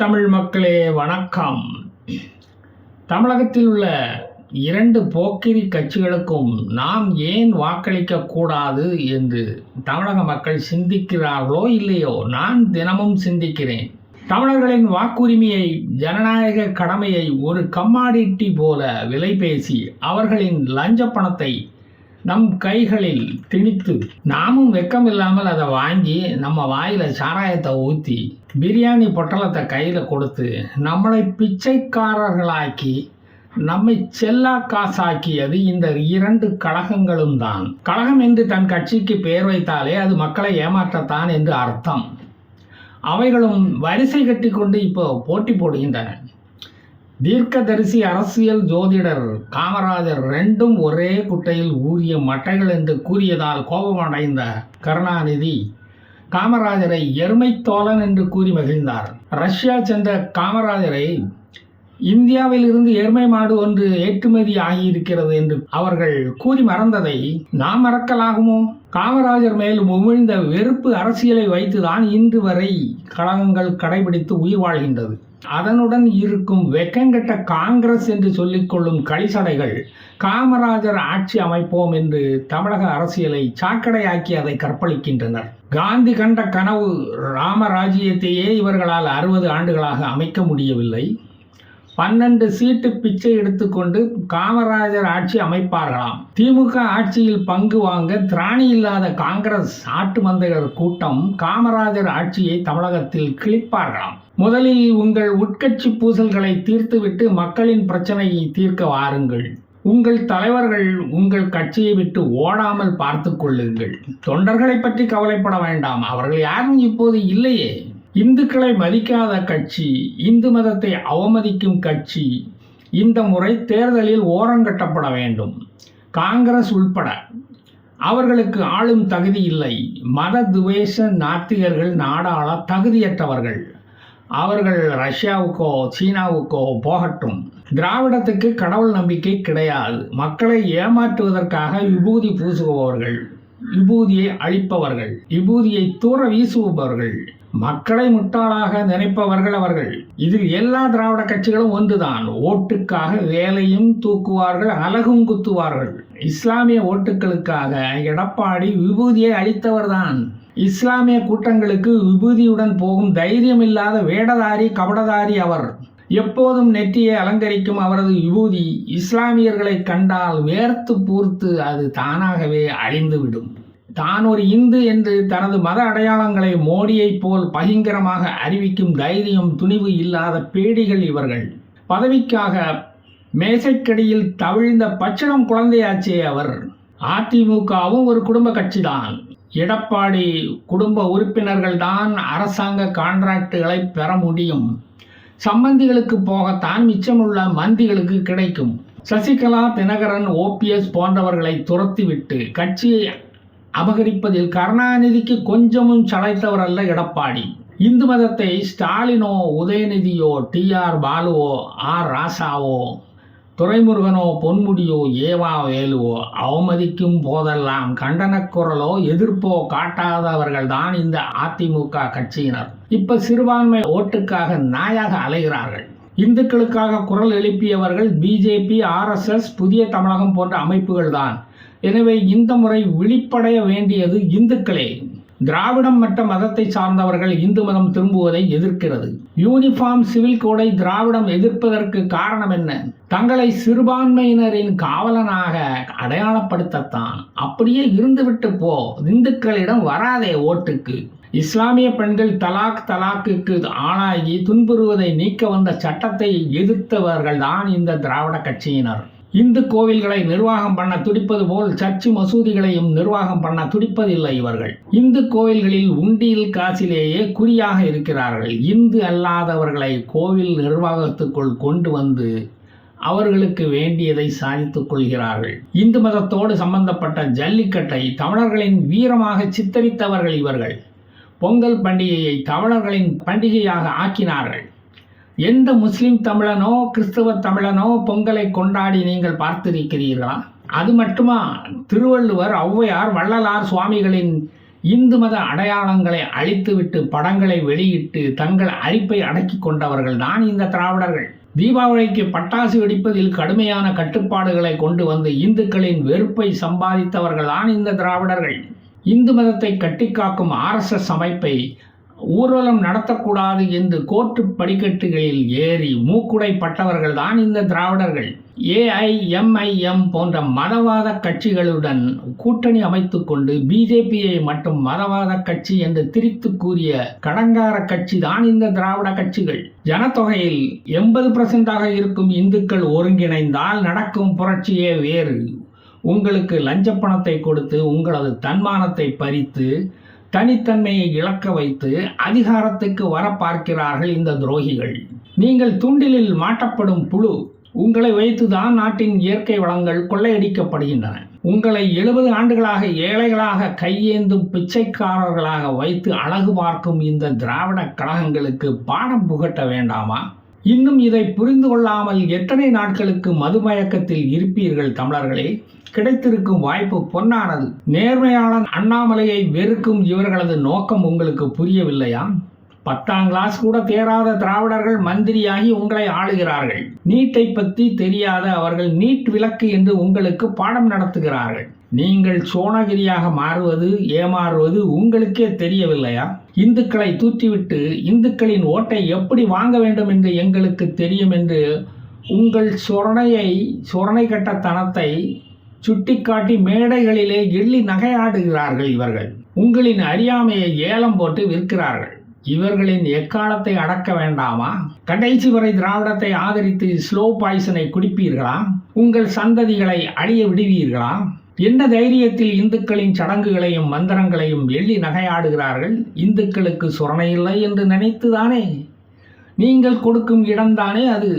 தமிழ் மக்களே வணக்கம். தமிழகத்தில் உள்ள இரண்டு போக்கிரி கட்சிகளுக்கும் நாம் ஏன் வாக்களிக்க கூடாது என்று தமிழக மக்கள் சிந்திக்கிறார்களோ இல்லையோ நான் தினமும் சிந்திக்கிறேன். தமிழர்களின் வாக்குரிமையை ஜனநாயக கடமையை ஒரு கம்மாடிட்டி போல விலை பேசி அவர்களின் லஞ்ச பணத்தை நம் கைகளில் திணித்து நாமும் வெக்கம் இல்லாமல் அதை வாங்கி நம்ம வாயில் சாராயத்தை ஊற்றி பிரியாணி பொட்டலத்தை கையில் கொடுத்து நம்மளை பிச்சைக்காரர்களாக்கி நம்மை செல்லா காசாக்கியது இந்த இரண்டு கழகங்களும் தான். கழகம் என்று தன் கட்சிக்கு பெயர் வைத்தாலே அது மக்களை ஏமாற்றத்தான் என்று அர்த்தம். அவைகளும் வரிசை கட்டிக்கொண்டு இப்போ போட்டி போடுகின்றன. தீர்க்கதரிசி அரசியல் ஜோதிடர் காமராஜர் ரெண்டும் ஒரே குட்டையில் ஊறிய மட்டைகள் என்று கூறியதால் கோபமடைந்த கருணாநிதி காமராஜரை எருமைத்தோழன் என்று கூறி மகிழ்ந்தார். ரஷ்யா சென்ற காமராஜரை இந்தியாவில் இருந்து எருமை மாடு ஒன்று ஏற்றுமதி ஆகியிருக்கிறது என்று அவர்கள் கூறி மறந்ததை நாம் மறக்கலாகுமோ? காமராஜர் மேல் உமிழ்ந்த வெறுப்பு அரசியலை வைத்துதான் இன்று வரை கழகங்கள் கடைபிடித்து உயிர் வாழ்கின்றது. அதனுடன் இருக்கும் வெக்கங்கெட்ட காங்கிரஸ் என்று சொல்லிக்கொள்ளும் களிசடைகள் காமராஜர் ஆட்சி அமைப்போம் என்று தமிழக அரசியலை சாக்கடையாக்கி அதை கற்பழிக்கின்றனர். காந்தி கண்ட கனவு ராமராஜ்யத்தையே இவர்களால் அறுபது ஆண்டுகளாக அமைக்க முடியவில்லை. பன்னெண்டு சீட்டு பிச்சை எடுத்துக்கொண்டு காமராஜர் ஆட்சி அமைப்பார்களாம். திமுக ஆட்சியில் பங்கு வாங்க திராணி இல்லாத காங்கிரஸ் ஆட்டு மந்தையர் கூட்டம் காமராஜர் ஆட்சியை தமிழகத்தில் கிழிப்பார்களாம். முதலில் உங்கள் உட்கட்சி பூசல்களை தீர்த்துவிட்டு மக்களின் பிரச்சனையை தீர்க்க வாருங்கள். உங்கள் தலைவர்கள் உங்கள் கட்சியை விட்டு ஓடாமல் பார்த்து கொள்ளுங்கள். தொண்டர்களை பற்றி கவலைப்பட வேண்டாம். அவர்கள் யாரும் இப்போது இல்லையே. இந்துக்களை மதிக்காத கட்சி இந்து மதத்தை அவமதிக்கும் கட்சி இந்த முறை தேர்தலில் ஓரங்கட்டப்பட வேண்டும். காங்கிரஸ் உள்பட அவர்களுக்கு ஆளும் தகுதி இல்லை. மத துவேஷ நாத்திகர்கள் நாடாள தகுதியற்றவர்கள். அவர்கள் ரஷ்யாவுக்கோ சீனாவுக்கோ போகட்டும். திராவிடத்துக்கு கடவுள் நம்பிக்கை கிடையாது. மக்களை ஏமாற்றுவதற்காக விபூதி பூசுபவர்கள் விபூதியை அழிப்பவர்கள் விபூதியை தூர வீசுபவர்கள். மக்களை முட்டாளாக நினைப்பவர்கள் அவர்கள். இதில் எல்லா திராவிட கட்சிகளும் ஒன்றுதான். ஓட்டுக்காக வேலையும் தூக்குவார்கள் அழகும் குத்துவார்கள். இஸ்லாமிய ஓட்டுகளுக்காக எடப்பாடி விபூதியை அளித்தவர்தான் இஸ்லாமிய கூட்டங்களுக்கு விபூதியுடன் போகும் தைரியம் இல்லாத வேடதாரி கபடதாரி அவர் எப்போதும் நெற்றியை அலங்கரிக்கும் அவரது விபூதி இஸ்லாமியர்களை கண்டால் வேர்த்து பூர்த்து அது தானாகவே அழிந்துவிடும். தான் ஒரு இந்து என்று தனது மத அடையாளங்களை மோடியைப் போல் பகிங்கரமாக அறிவிக்கும் தைரியம் துணிவு இல்லாத பேடிகள் இவர்கள். பதவிக்காக மேசைக்கடியில் தவிழ்ந்த பச்சிடம் குழந்தையாச்சே அவர். அதிமுகவும் ஒரு குடும்ப கட்சிதான். எடப்பாடி குடும்ப உறுப்பினர்கள் தான் அரசாங்க கான்ட்ராக்டுகளை பெற முடியும். சம்பந்திகளுக்கு போகத்தான் மிச்சமுள்ள மந்திகளுக்கு கிடைக்கும். சசிகலா தினகரன் ஓபிஎஸ் போன்றவர்களை துரத்திவிட்டு கட்சியை அபகரிப்பதில் கருணாநிதிக்கு கொஞ்சமும் சளைத்தவர் அல்ல எடப்பாடி. இந்து மதத்தை ஸ்டாலினோ உதயநிதியோ டி ஆர் பாலுவோ ஆர் ராசாவோ துரைமுருகனோ பொன்முடியோ ஏவா வேலுவோ அவமதிக்கும் போதெல்லாம் கண்டனக் குரலோ எதிர்ப்போ காட்டாதவர்கள் தான் இந்த அதிமுக கட்சியினர். இப்ப சிறுபான்மை ஓட்டுக்காக நாயாக அலைகிறார்கள். இந்துக்களுக்காக குரல் எழுப்பியவர்கள் பிஜேபி ஆர்எஸ்எஸ் புதிய தமிழகம் போன்ற அமைப்புகள் தான் எனவே இந்த முறை விழிப்படைய வேண்டியது இந்துக்களே. திராவிடம் மற்ற மதத்தை சார்ந்தவர்கள் இந்து மதம் திரும்புவதை எதிர்க்கிறது. யூனிஃபார்ம் சிவில் கோடை திராவிடம் எதிர்ப்பதற்கு காரணம் என்ன? தங்களை சிறுபான்மையினரின் காவலனாக அடையாளப்படுத்தத்தான். அப்படியே இருந்துவிட்டு போ. இந்துக்களிடம் வராதே ஓட்டுக்கு. இஸ்லாமிய பெண்கள் தலாக் தலாக்குக்கு ஆளாகி துன்புறுவதை நீக்க வந்த சட்டத்தை எதிர்த்தவர்கள் தான் இந்த திராவிட கட்சியினர். இந்து கோவில்களை நிர்வாகம் பண்ண துடிப்பது போல் சர்ச்சு மசூதிகளையும் நிர்வாகம் பண்ண துடிப்பதில்லை இவர்கள். இந்து கோவில்களில் உண்டியில் காசிலேயே குறியாக இருக்கிறார்கள். இந்து அல்லாதவர்களை கோவில் நிர்வாகத்துக்குள் கொண்டு வந்து அவர்களுக்கு வேண்டியதை சாதித்துக் கொள்கிறார்கள். இந்து மதத்தோடு சம்பந்தப்பட்ட ஜல்லிக்கட்டை தமிழர்களின் வீரமாக சித்தரித்தவர்கள் இவர்கள். பொங்கல் பண்டிகையை தமிழர்களின் பண்டிகையாக ஆக்கினார்கள். எந்த முஸ்லிம் தமிழனோ கிறிஸ்தவ தமிழனோ பொங்கலை கொண்டாடி நீங்கள் பார்த்திருக்கிறீர்களா? அது மட்டுமா? திருவள்ளுவர் ஔவையார் வள்ளலார் சுவாமிகளின் இந்து மத அடையாளங்களை அழித்துவிட்டு படங்களை வெளியிட்டு தங்கள் அரிப்பை அடக்கி கொண்டவர்கள் தான் இந்த திராவிடர்கள். தீபாவளிக்கு பட்டாசு வெடிப்பதில் கடுமையான கட்டுப்பாடுகளை கொண்டு வந்து இந்துக்களின் வெறுப்பை சம்பாதித்தவர்கள் தான் இந்த திராவிடர்கள். இந்து மதத்தை கட்டிக்காக்கும் ஆர்எஸ்எஸ் அமைப்பை ஊர்வலம் நடத்தக்கூடாது என்று கோர்ட்டு படிக்கட்டுகளில் ஏறி மூக்குடைப்பட்டவர்கள் தான் இந்த திராவிடர்கள். ஏஐஎம்ஐஎம் போன்ற மதவாத கட்சிகளுடன் கூட்டணி அமைத்துக்கொண்டு பிஜேபியை மட்டும் மதவாத கட்சி என்று திரித்து கூறிய கடங்கார கட்சி தான் இந்த திராவிட கட்சிகள். ஜனத்தொகையில் எண்பது பர்சன்டாக இருக்கும் இந்துக்கள் ஒருங்கிணைந்தால் நடக்கும் புரட்சியே வேறு. உங்களுக்கு லஞ்ச பணத்தை கொடுத்து உங்களது தன்மானத்தை பறித்து தனித்தன்மையை இழக்க வைத்து அதிகாரத்துக்கு வர பார்க்கிறார்கள் இந்த துரோகிகள். நீங்கள் தூண்டிலில் மாட்டப்படும் புழு உங்களை வைத்துதான் நாட்டின் இயற்கை வளங்கள் கொள்ளையடிக்கப்படுகின்றன. உங்களை எழுபது ஆண்டுகளாக ஏழைகளாக கையேந்தும் பிச்சைக்காரர்களாக வைத்து அழகு பார்க்கும் இந்த திராவிட கழகங்களுக்கு பாடம் புகட்ட வேண்டாமா? இன்னும் இதை புரிந்து கொள்ளாமல் எத்தனை நாட்களுக்கு மதுமயக்கத்தில் இருப்பீர்கள் தமிழர்களே? கிடைத்திருக்கும் வாய்ப்பு பொன்னானது. நேர்மையாளன் அண்ணாமலையை வெறுக்கும் இவர்களது நோக்கம் உங்களுக்கு புரியவில்லையா? பத்தாம் கிளாஸ் கூட தேராத திராவிடர்கள் மந்திரியாகி உங்களை ஆளுகிறார்கள். நீட்டை பற்றி தெரியாத அவர்கள் நீட் விலக்கு என்று உங்களுக்கு பாடம் நடத்துகிறார்கள். நீங்கள் சோனகிரியாக மாறுவது ஏமாறுவது உங்களுக்கே தெரியவில்லையா? இந்துக்களை தூற்றிவிட்டு இந்துக்களின் ஓட்டை எப்படி வாங்க வேண்டும் என்று எங்களுக்கு தெரியும் என்று உங்கள் சொரணையை சொரணை கட்டத்தனத்தை சுட்டிக்காட்டி மேடைகளிலே எள்ளி நகையாடுகிறார்கள் இவர்கள். உங்களின் அறியாமையை ஏலம் போட்டு விற்கிறார்கள். இவர்களின் எக்காலத்தை அடக்க வேண்டாமா? கடைசி வரை திராவிடத்தை ஆதரித்து ஸ்லோ பாய்சனை குடிப்பீர்களா? உங்கள் சந்ததிகளை அழிய விடுவீர்களா? என்ன தைரியத்தில் இந்துக்களின் சடங்குகளையும் மந்திரங்களையும் எள்ளி நகையாடுகிறார்கள்? இந்துக்களுக்கு சுரணை இல்லை என்று நினைத்துதானே? நீங்கள் கொடுக்கும் இடம்தானே அது.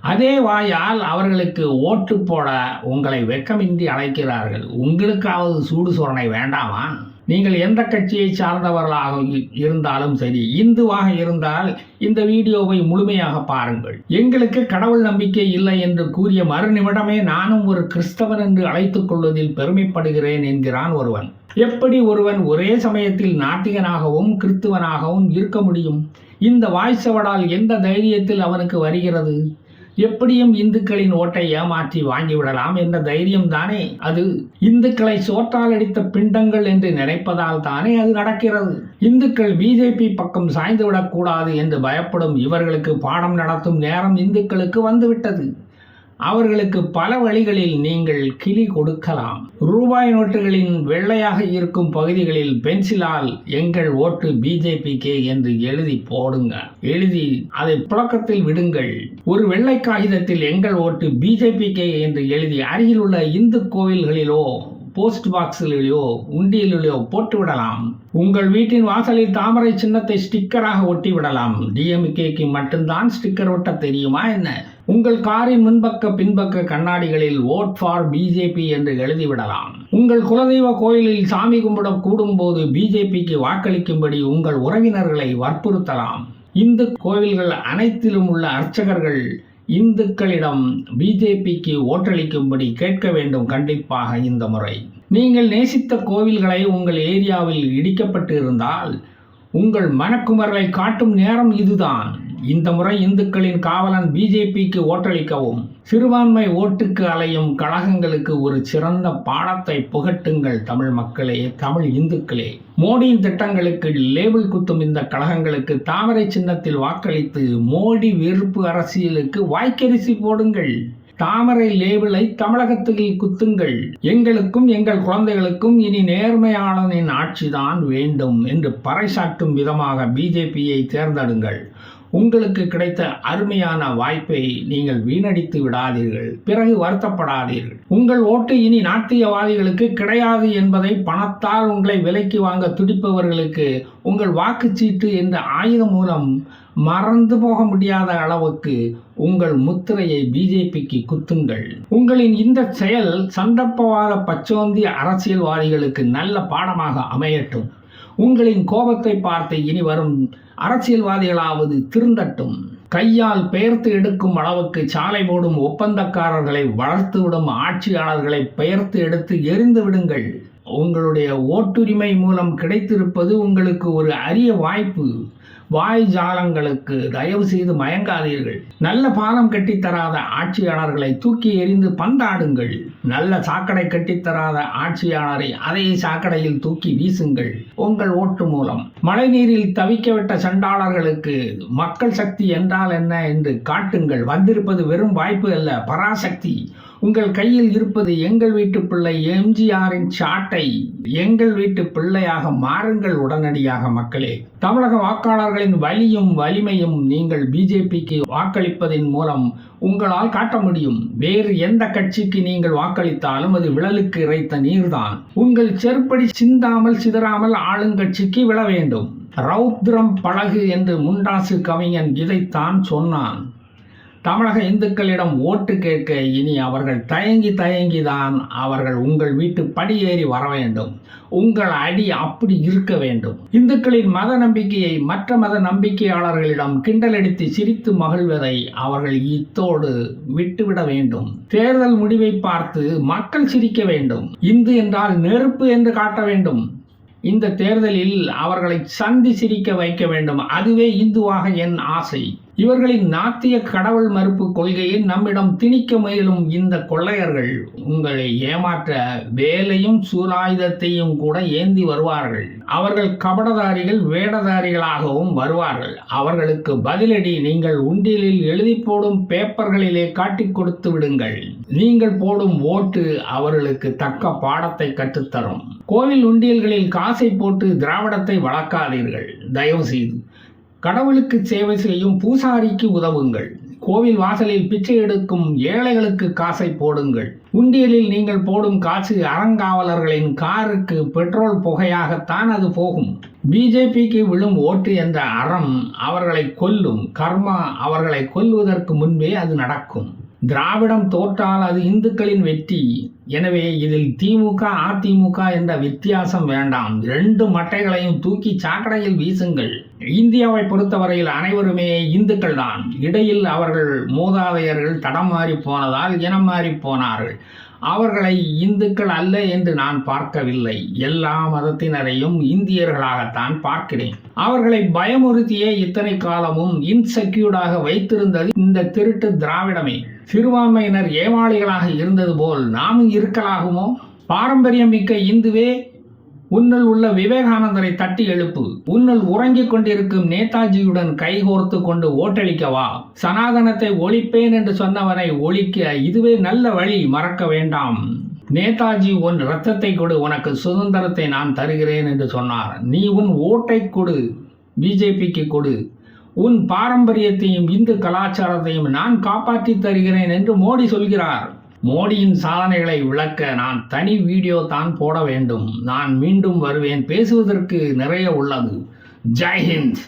அதே வாயால் அவர்களுக்கு ஓட்டு போட உங்களை வெக்கமின்றி அழைக்கிறார்கள். உங்களுக்காவது சூடு சோரணை வேண்டாமா? நீங்கள் எந்த கட்சியை சார்ந்தவர்களாக இருந்தாலும் சரி இந்துவாக இருந்தால் இந்த வீடியோவை முழுமையாக பாருங்கள். எங்களுக்கு கடவுள் நம்பிக்கை இல்லை என்று கூறிய மறுநிமிடமே நானும் ஒரு கிறிஸ்தவன் என்று அழைத்துக் கொள்வதில் பெருமைப்படுகிறேன் என்கிறான் ஒருவன். எப்படி ஒருவன் ஒரே சமயத்தில் நாத்திகனாகவும் கிறிஸ்துவனாகவும் இருக்க முடியும்? இந்த வாய்ச்சவடால் எந்த தைரியத்தில் அவனுக்கு வருகிறது? எப்படியும் இந்துக்களின் ஓட்டை ஏமாற்றி வாங்கிவிடலாம் என்ற தைரியம் தானே? அது இந்துக்களை சோற்றால் அடித்த பிண்டங்கள் என்று நினைப்பதால் தானே அது நடக்கிறது. இந்துக்கள் பிஜேபி பக்கம் சாய்ந்துவிடக்கூடாது என்று பயப்படும் இவர்களுக்கு பாடம் நடத்தும் நேரம் இந்துக்களுக்கு வந்துவிட்டது. அவர்களுக்கு பல வழிகளில் நீங்கள் கிளி கொடுக்கலாம். ரூபாய் நோட்டுகளின் வெள்ளையாக இருக்கும் பகுதிகளில் பென்சிலால் எங்கள் ஓட்டு பிஜேபிக்கு என்று எழுதி போடுங்க. எழுதி அதை புழக்கத்தில் விடுங்கள். ஒரு வெள்ளை காகிதத்தில் எங்கள் ஓட்டு பிஜேபிக்கு என்று எழுதி அருகில் உள்ள இந்து கோவில்களிலோ போஸ்ட் பாக்ஸிலோ உண்டியலிலோ போட்டு விடலாம் உங்கள் வீட்டின் வாசலில் தாமரை சின்னத்தை ஸ்டிக்கராக ஒட்டி விடலாம் டிஎம்கேக்கு மட்டும்தான் ஸ்டிக்கர் ஒட்ட தெரியுமா என்ன? உங்கள் காரின் முன்பக்க பின்பக்க கண்ணாடிகளில் ஓட் ஃபார் பிஜேபி என்று எழுதிவிடலாம். உங்கள் குலதெய்வ கோயிலில் சாமி கும்பிட கூடும்போது பிஜேபிக்கு வாக்களிக்கும்படி உங்கள் உறவினர்களை வற்புறுத்தலாம். இந்து கோவில்கள் அனைத்திலும் உள்ள அர்ச்சகர்கள் இந்துக்களிடம் பிஜேபிக்கு ஓட்டளிக்கும்படி கேட்க வேண்டும் கண்டிப்பாக இந்த முறை. நீங்கள் நேசித்த கோவில்களை உங்கள் ஏரியாவில் இடிக்கப்பட்டு இருந்தால் உங்கள் மனக்குமரலை காட்டும் நேரம் இதுதான். இந்த முறை இந்துக்களின் காவலன் பிஜேபிக்கு ஓட்டளிக்கவும் சிறுபான்மை ஓட்டுக்கு அலையும் கழகங்களுக்கு ஒரு சிறந்த பாடத்தை புகட்டுங்கள் தமிழ் மக்களே தமிழ் இந்துக்களே. மோடியின் திட்டங்களுக்கு லேபிள் குத்தும் இந்த கழகங்களுக்கு தாமரை சின்னத்தில் வாக்களித்து மோடி வெறுப்பு அரசியலுக்கு வாய்க்கரிசி போடுங்கள். தாமரை லேபிளை தமிழகத்தில் குத்துங்கள். எங்களுக்கும் எங்கள் குழந்தைகளுக்கும் இனி நேர்மையாளனின் ஆட்சிதான் வேண்டும் என்று பறைசாற்றும் விதமாக பிஜேபியை தேர்ந்தெடுங்கள். உங்களுக்கு கிடைத்த அருமையான வாய்ப்பை நீங்கள் வீணடித்து விடாதீர்கள். பிறகு வருத்தப்படாதீர்கள். உங்கள் ஓட்டு இனி நாத்தியவாதிகளுக்கு கிடையாது என்பதை பணத்தால் உங்களை விலைக்கு வாங்க துடிப்பவர்களுக்கு உங்கள் வாக்குச்சீட்டு என்ற ஆயுதம் மூலம் மறந்து போக முடியாத அளவுக்கு உங்கள் முத்திரையை பிஜேபிக்கு குத்துங்கள். உங்களின் இந்த செயல் சந்தர்ப்பவாத பச்சோந்தி அரசியல்வாதிகளுக்கு நல்ல பாடமாக அமையட்டும். உங்களின் கோபத்தை பார்த்து இனி வரும் அரசியல்வாதிகளாவது திருந்தட்டும். கையால் பெயர்த்து எடுக்கும் அளவுக்கு சாலை போடும் ஒப்பந்தக்காரர்களை வளர்த்துவிடும் ஆட்சியாளர்களை பெயர்த்து எடுத்து எரிந்து விடுங்கள். உங்களுடைய ஓட்டுரிமை மூலம் கிடைத்திருப்பது உங்களுக்கு ஒரு அரிய வாய்ப்பு. வாய் ஜாலங்களுக்கு தயவு செய்து மயங்காதீர்கள். நல்ல பாலம் கட்டித்தராத ஆட்சியாளர்களை தூக்கி எறிந்து பந்தாடுங்கள். நல்ல சாக்கடை கட்டித்தராத ஆட்சியாளரை அதே சாக்கடையில் தூக்கி வீசுங்கள். உங்கள் ஓட்டு மூலம். மழைநீரில் தவிக்கவிட்ட சண்டாளர்களுக்கு மக்கள் சக்தி என்றால் என்ன என்று காட்டுங்கள். வந்திருப்பது வெறும் வாய்ப்பு அல்ல பராசக்தி. உங்கள் கையில் இருப்பது எங்கள் வீட்டு பிள்ளை எம்ஜிஆரின் சாட்டை. எங்கள் வீட்டு பிள்ளையாக மாறுங்கள் உடனடியாக மக்களே. தமிழக வாக்காளர்களின் வலியும் வலிமையும் நீங்கள் பிஜேபிக்கு வாக்களிப்பதன் மூலம் உங்களால் காட்ட முடியும். வேறு எந்த கட்சிக்கு நீங்கள் வாக்களித்தாலும் அது விழலுக்கு இறைத்த நீர்தான். உங்கள் செருப்படி சிந்தாமல் சிதறாமல் ஆளுங்கட்சிக்கு விழ வேண்டும். ரௌத்ரம் பழகு என்று முண்டாசு கவிஞன் இதைத்தான் சொன்னான். தமிழக இந்துக்களிடம் ஓட்டு கேட்க இனி அவர்கள் தயங்கி தயங்கிதான் அவர்கள் உங்கள் வீட்டு படியேறி வர வேண்டும். உங்கள் அடி அப்படி இருக்க வேண்டும். இந்துக்களின் மத நம்பிக்கையை மற்ற மத நம்பிக்கையாளர்களிடம் கிண்டலடித்து சிரித்து மகிழ்வதை அவர்கள் இத்தோடு விட்டுவிட வேண்டும். தேர்தல் முடிவை பார்த்து மக்கள் சிரிக்க வேண்டும். இந்து என்றால் நெருப்பு என்று காட்ட வேண்டும். இந்த தேர்தலில் அவர்களை சந்தி சிரிக்க வைக்க வேண்டும். அதுவே இந்துவாக என் ஆசை. இவர்களின் நாத்திய கடவுள் மறுப்பு கொள்கையை நம்மிடம் திணிக்க முயலும் இந்த கொள்ளையர்கள் உங்களை ஏமாற்ற வேலையும் சூராயுதத்தையும் கூட ஏந்தி வருவார்கள். அவர்கள் கபடதாரிகள் வேடதாரிகளாகவும் வருவார்கள். அவர்களுக்கு பதிலடி நீங்கள் உண்டியலில் எழுதி போடும் பேப்பர்களிலே காட்டிக் கொடுத்து விடுங்கள். நீங்கள் போடும் ஓட்டு அவர்களுக்கு தக்க பாடத்தை கற்றுத்தரும். கோவில் உண்டியல்களில் காசை போட்டு திராவிடத்தை வளர்க்காதீர்கள். தயவு செய்து கடவுளுக்கு சேவை செய்யும் பூசாரிக்கு உதவுங்கள். கோவில் வாசலில் பிச்சை எடுக்கும் ஏழைகளுக்கு காசை போடுங்கள். உண்டியலில் நீங்கள் போடும் காசு அறங்காவலர்களின் காருக்கு பெட்ரோல் புகையாகத்தான் அது போகும். பிஜேபிக்கு விழும் ஓட்டு என்ற அறம் அவர்களை கொல்லும். கர்மா அவர்களை கொல்வதற்கு முன்பே அது நடக்கும். திராவிடம் தோற்றால் அது இந்துக்களின் வெற்றி. எனவே இதில் திமுக அதிமுக என்ற வித்தியாசம் வேண்டாம். ரெண்டு மட்டைகளையும் தூக்கி சாக்கடையில் வீசுங்கள். இந்தியாவை பொறுத்தவரையில் அனைவருமே இந்துக்கள் தான். இடையில் அவர்கள் மூதாதையர்கள் தடம் மாறி போனதால் இனம் மாறி போனார்கள். அவர்களை இந்துக்கள் அல்ல என்று நான் பார்க்கவில்லை. எல்லா மதத்தினரையும் இந்தியர்களாகத்தான் பார்க்கிறேன். அவர்களை பயமுறுத்தியே இத்தனை காலமும் இன்செக்யூர்டாக வைத்திருந்தது இந்த திருட்டு திராவிடமே. சிறுபான்மையினர் ஏமாளிகளாக இருந்தது போல் நாமும் இருக்கலாகுமோ? பாரம்பரியம் மிக்க இந்துவே உன்னல் உள்ள விவேகானந்தரை தட்டி எழுப்பு. உன்னல் உறங்கிக் கொண்டிருக்கும் நேதாஜியுடன் கைகோர்த்து கொண்டு ஓட்டளிக்கவா சனாதனத்தை ஒழிப்பேன் என்று சொன்னவனை ஒழிக்க இதுவே நல்ல வழி மறக்க வேண்டாம். நேதாஜி உன் ரத்தத்தை கொடு உனக்கு சுதந்திரத்தை நான் தருகிறேன் என்று சொன்னார். நீ உன் ஓட்டை கொடு பிஜேபிக்கு கொடு. உன் பாரம்பரியத்தையும் இந்து கலாச்சாரத்தையும் நான் காப்பாற்றி தருகிறேன் என்று மோடி சொல்கிறார். மோடியின் சாதனைகளை விளக்க நான் தனி வீடியோ தான் போட வேண்டும். நான் மீண்டும் வருவேன். பேசுவதற்கு நிறைய உள்ளது. ஜெய் ஹிந்த்.